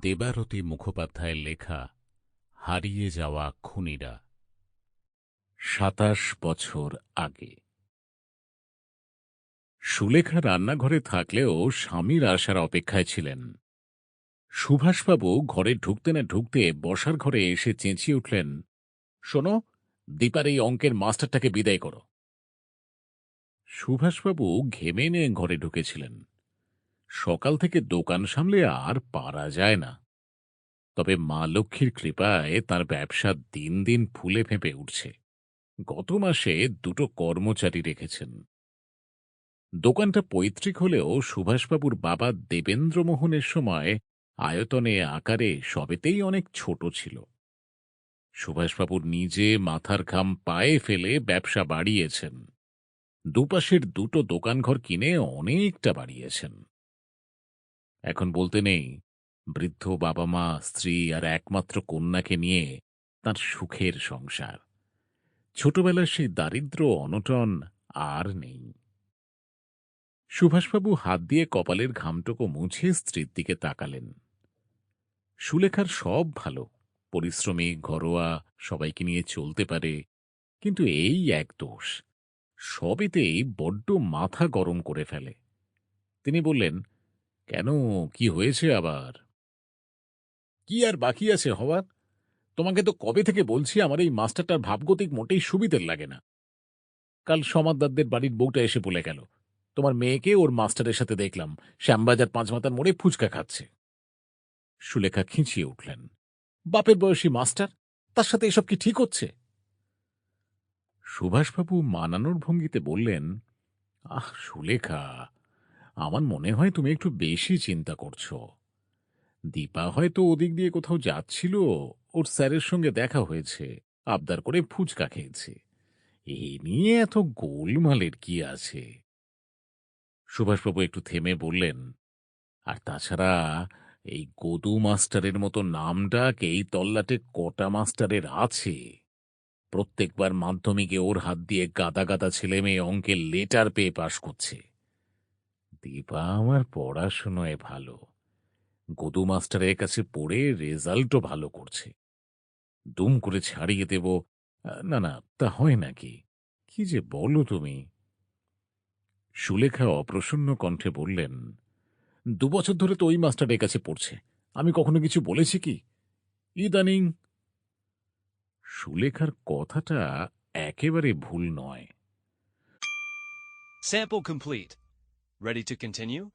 দেবারতী মুখোপাধ্যায়ের লেখা হারিয়ে যাওয়া খুনিরা। সাতাশ বছর আগে। সুলেখা রান্নাঘরে থাকলেও স্বামীর আসার অপেক্ষায় ছিলেন। সুভাষবাবু ঘরে ঢুকতে না ঢুকতে বসার ঘরে এসে চেঁচিয়ে উঠলেন, শোনো, দীপার এই অঙ্কের মাস্টারটাকে বিদায় করো। সুভাষবাবু ঘেমে নিয়ে ঘরে ঢুকেছিলেন। সকাল থেকে দোকান সামলে আর পারা যায় না। তবে মা লক্ষ্মীর কৃপায় তার ব্যবসা দিন দিন ফুলে ফেঁপে উঠছে। গত মাসে দুটো কর্মচারী রেখেছেন। দোকানটা পৈতৃক হলেও সুভাষবাবুর বাবা দেবেন্দ্রমোহনের সময় আয়তনে আকারে সবেতেই অনেক ছোট ছিল। সুভাষবাবুর নিজে মাথার ঘাম পায়ে ফেলে ব্যবসা বাড়িয়েছেন। দুপাশের দুটো দোকানঘর কিনে অনেকটা বাড়িয়েছেন। এখন বলতে নেই। বৃদ্ধ বাবা মা স্ত্রী আর একমাত্র কন্যাকে নিয়ে তার সুখের সংসার। ছোটবেলার সেই দারিদ্র অনটন আর নেই। সুভাষবাবু হাত দিয়ে কপালের ঘামটুকু মুছে স্ত্রীর দিকে তাকালেন। সুলেখার সব ভালো, পরিশ্রমী, ঘরোয়া, সবাইকে নিয়ে চলতে পারে, কিন্তু এই এক দোষ। সবেতেই বড্ড মাথা গরম করে ফেলে। তিনি বললেন কেন? কি হয়েছে আবার? কি আর বাকি আছে, হওয়ার? তোমাকে তো কবে থেকে বলছি, আমার এই মাস্টারটার ভাবগতিক মোটেই সুবিধের লাগে না। কাল সমাদদারদের বাড়ির বউটা এসে বলে গেল, তোমার মেয়েকে ওর মাস্টারের সাথে দেখলাম, শ্যামবাজার পাঁচমাতার মোড়ে ফুচকা খাচ্ছে। সুলেখা খিঁচিয়ে উঠলেন, বাপের বয়সী মাস্টার, তার সাথে এসব কি ঠিক হচ্ছে? সুভাষবাবু মানানোর ভঙ্গিতে বললেন, আহ, সুলেখা আমার মনে হয় তুমি একটু বেশি চিন্তা করছ। দীপা হয়তো ওদিক দিয়ে কোথাও যাচ্ছিল, ওর স্যারের সঙ্গে দেখা হয়েছে, আবদার করে ফুচকা খেয়েছে। এ নিয়ে এত গোলমালের কি আছে? সুভাষবাবু একটু থেমে বললেন, আর তাছাড়া এই গদু মাস্টারের মতো নামডাক এই তল্লাটে কটা মাস্টারের আছে। প্রত্যেকবার মাধ্যমিকে ওর হাত দিয়ে গাদা গাদা ছেলে মেয়ে অঙ্কের লেটার পেয়ে পাশ করছে। দীপা আমার পড়াশুনোয় ভালো। গদু মাস্টারের কাছে পড়ে রেজাল্টও ভালো করছে। দুম করে ছাড়িয়ে দেব। না না, তা হয় নাকি? কি যে বলো তুমি? সুলেখা অপ্রসন্ন কণ্ঠে বললেন, দু বছর ধরে তো ওই মাস্টারের কাছে পড়ছে। আমি কখনো কিছু বলেছি কি? ইদানিং সুলেখার কথাটা একেবারে ভুল নয়। Sample complete. Ready to continue?